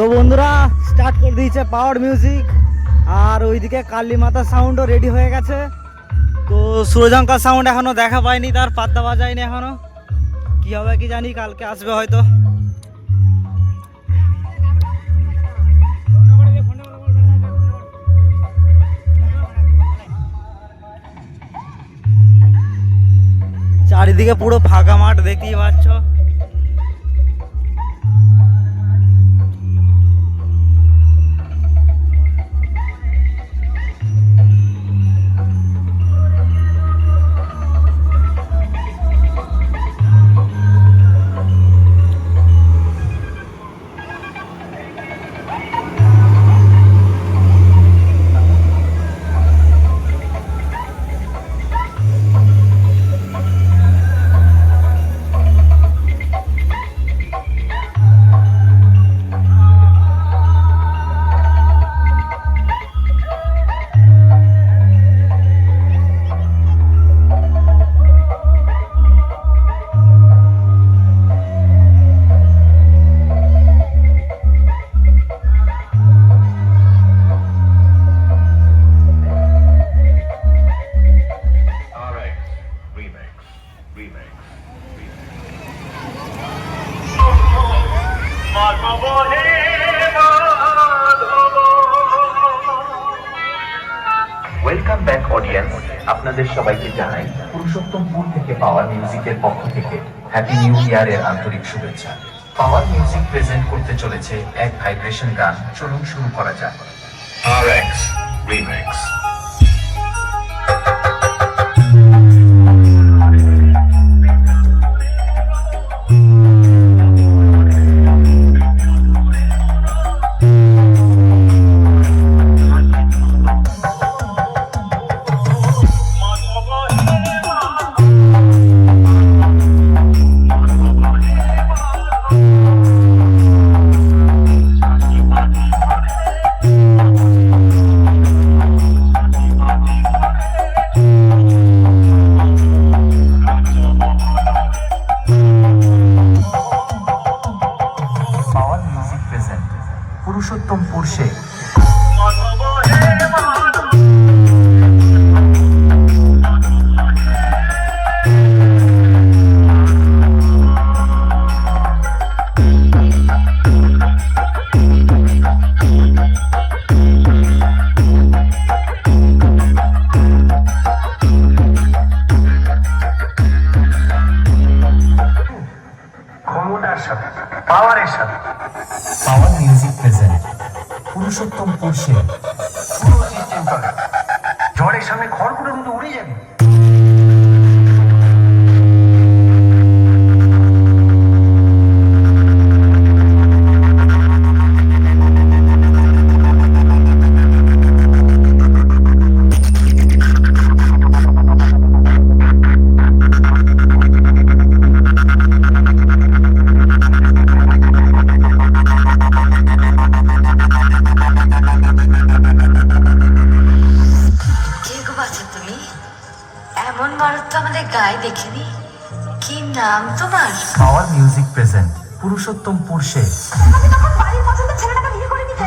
তো বন্ধুরা স্টার্ট করে দিয়েছে পাওয়ার মিউজিক আর ওইদিকে কালী মাতার সাউন্ডও রেডি হয়ে গেছে। তো সুরজঙ্কার সাউন্ড এখনও দেখা পায়নি, তার পাত্তা বাজায়নি এখনও। কি হবে কি জানি, কালকে আসবে হয়তো। চারিদিকে পুরো ফাঁকা মাঠ, দেখতেই পাচ্ছ। ওয়েলকাম ব্যাক অডিয়েন্স আপনাদের সবাইকে জানাই পুরুষোত্তমপুর থেকে পাওয়ার মিউজিকের পক্ষ থেকে হ্যাপি নিউ ইয়ারের আন্তরিক শুভেচ্ছা। পাওয়ার মিউজিক প্রেজেন্ট করতে চলেছে এক ভাইব্রেশন গান। চলুন শুরু করা যাক। আর এক্স পাওয়ার পাওয়ারের সাথে পাওয়ার মিউজিক প্রেজেন্ট পুরুষোত্তমপুর শেখ পুরো সিস্টেমটা জ্বরের সামনে খড়গুলোর মতো উড়ে যাবে। এমন মানুষ তো আমাদের গায়ে দেখিনি? কি নাম তোমার? পাওয়ার মিউজিক প্রেজেন্ট পুরুষোত্তম পুরুষে আমি তখন বাড়ির পছন্দের ছেলেটাকে বিয়ে করে নিতে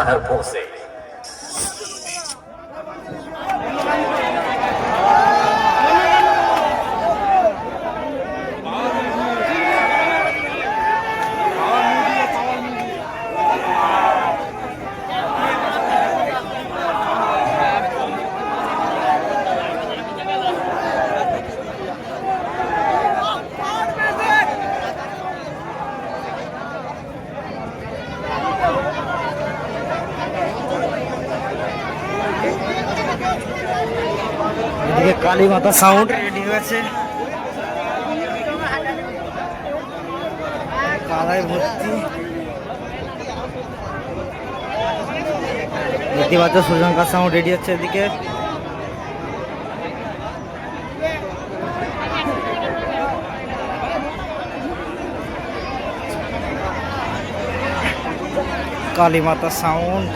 Fire Pose. এদিকে কালী মাতা সাউন্ড রেডি হয়েছে। কালায় ভর্তি। দেখতে পাচ্ছ সূর্যঙ্কার সাউন্ড রেডি হচ্ছে এদিকে। কালী মাতা সাউন্ড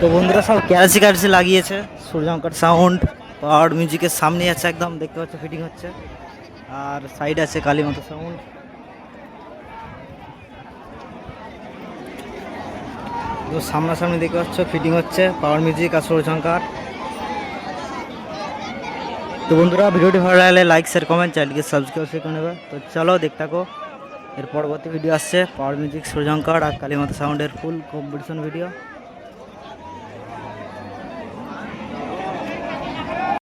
তো বন্ধুরা সব ক্যারাসি ক্যারাসি লাগিয়েছে, সূর্যঙ্কর সাউন্ড পাওয়ার মিউজিকের সামনে আছে একদম, দেখতে পাচ্ছ ফিটিং হচ্ছে। আর সাইড আছে কালী মাতা সাউন্ড তো সামনাসামনি দেখতে পাচ্ছ ফিটিং হচ্ছে পাওয়ার মিউজিক আর সূর্যঙ্কার। তো বন্ধুরা, ভিডিওটি ভালো লাগলে লাইক শেয়ার কমেন্ট চ্যানেলকে সাবস্ক্রাইব করে নেবে। তো চলো দেখতে থাকো, এর পরবর্তী ভিডিও আসছে পাওয়ার মিউজিক সূর্যঙ্কার আর কালীমাতা সাউন্ডের ফুল কম্পিটিশন ভিডিও